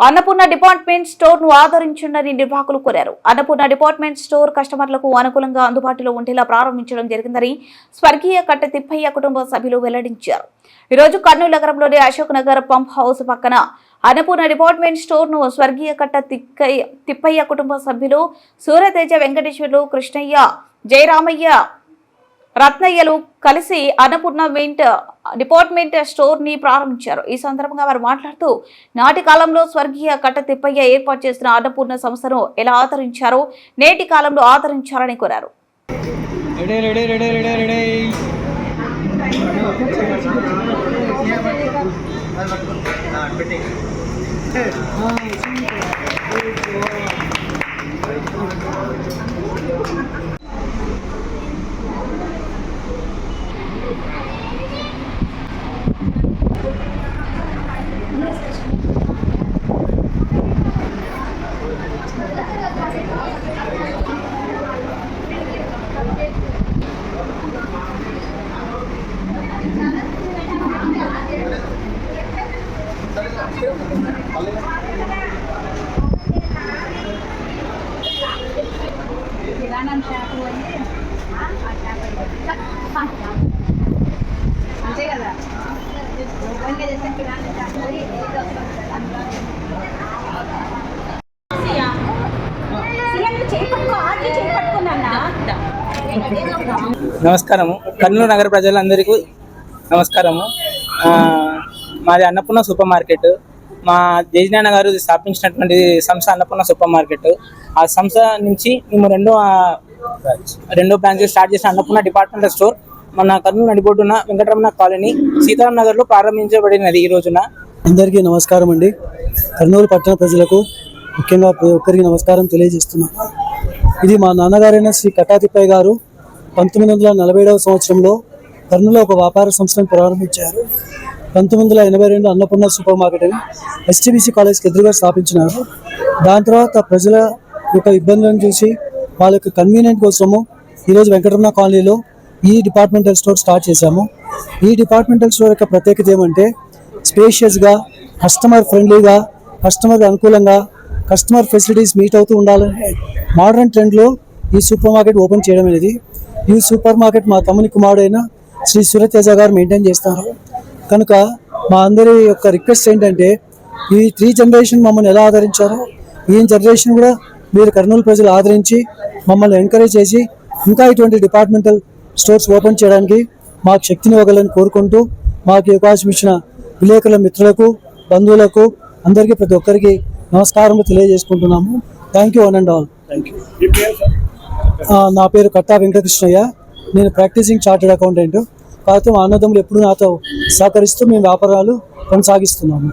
Annapurna department స్టోర్ను ఆదరించండి నిర్వాహకులు కోరారు. అన్నపూర్ణ డిపార్ట్మెంట్ స్టోర్ కస్టమర్లకు అనుకూలంగా అందుబాటులో ఉండేలా ప్రారంభించడం జరిగిందని స్వర్గీయ కట్ట తిప్పయ్య కుటుంబ సభ్యులు వెల్లడించారు. ఈరోజు కర్నూలు నగరంలోని అశోక్ నగర్ పంప్ హౌస్ పక్కన అన్నపూర్ణ డిపార్ట్మెంట్ స్టోర్ను స్వర్గీయ కట్ట తిక్కయ్య తిప్పయ్య కుటుంబ సభ్యులు సూర్యతేజ వెంకటేశ్వర్లు కృష్ణయ్య జయరామయ్య రత్నయ్యలు కలిసి అన్నపూర్ణమెంట్ డిపార్ట్మెంట్ స్టోర్ని ప్రారంభించారు. ఈ సందర్భంగా వారు మాట్లాడుతూ నాటి కాలంలో స్వర్గీయ కట్ట తిప్పయ్య ఏర్పాటు చేసిన అన్నపూర్ణ సంస్థను ఎలా ఆదరించారో నేటి కాలంలో ఆదరించాలని కోరారు. నమస్కారము. కర్నూలు నగర ప్రజలందరికీ నమస్కారము. ఆ, మాది అన్నపూర్ణ సూపర్ మార్కెట్. మా జయనాన్న గారు స్థాపించినటువంటి సంస్థ అన్నపూర్ణ సూపర్ మార్కెట్. ఆ సంస్థ నుంచి మేము రెండో రెండో బ్రాంచ్ స్టార్ట్ చేసిన అన్నపూర్ణ డిపార్ట్మెంటల్ స్టోర్ మన కర్నూలు నడిబొడ్డున వెంకటరమణ కాలనీ సీతారాం నగర్లో ప్రారంభించబడినది ఈ రోజున. అందరికీ నమస్కారం అండి. కర్నూలు పట్టణ ప్రజలకు ముఖ్యంగా ప్రతి ఒక్కరికి నమస్కారం తెలియజేస్తున్నాను ఇది మా నాన్నగారైన శ్రీ కటాతిపై గారు పంతొమ్మిది వందల నలభై ఏడవ సంవత్సరంలో కర్నూలులో ఒక వ్యాపార సంస్థను ప్రారంభించారు. పంతొమ్మిది వందల ఎనభై రెండు అన్నపూర్ణ సూపర్ మార్కెట్ అని ఎస్టీబీసీ కాలేజ్కి ఎదురుగా స్థాపించినారు. దాని తర్వాత ప్రజల యొక్క ఇబ్బందులను చూసి వాళ్ళ యొక్క కన్వీనియంట్ కోసము ఈరోజు వెంకటరమణ కాలనీలో ఈ డిపార్ట్మెంటల్ స్టోర్ స్టార్ట్ చేశాము. ఈ డిపార్ట్మెంటల్ స్టోర్ యొక్క ప్రత్యేకత ఏమంటే స్పేషియస్గా కస్టమర్ ఫ్రెండ్లీగా కస్టమర్ అనుకూలంగా కస్టమర్ ఫెసిలిటీస్ మీట్ అవుతూ ఉండాలని మోడర్న్ ట్రెండ్లో ఈ సూపర్ మార్కెట్ ఓపెన్ చేయడం అనేది. ఈ సూపర్ మార్కెట్ మా తమ్ముని కుమారుడైన శ్రీ సూర్యతేజ గారు మెయింటైన్ చేస్తారు. కనుక మా అందరి యొక్క రిక్వెస్ట్ ఏంటంటే ఈ త్రీ జనరేషన్ మమ్మల్ని ఎలా ఆదరించారో ఈ జనరేషన్ కూడా మీరు కర్నూలు ప్రజలు ఆదరించి మమ్మల్ని ఎంకరేజ్ చేసి ఇంకా ఇటువంటి డిపార్ట్మెంటల్ స్టోర్స్ ఓపెన్ చేయడానికి మాకు శక్తిని ఇవ్వగలని కోరుకుంటూ మాకు అవకాశం ఇచ్చిన విలేకరుల మిత్రులకు బంధువులకు అందరికీ ప్రతి ఒక్కరికి నమస్కారం తెలియజేసుకుంటున్నాము. Thank you one and all thank you నా పేరు కట్టా వెంకటకృష్ణయ్య. నేను ప్రాక్టీసింగ్ చార్టెడ్ అకౌంటెంట్ కాకపోతే మా అన్నదమ్ములు ఎప్పుడు నాతో సహకరిస్తూ మేము వ్యాపారాలు కొనసాగిస్తున్నాము.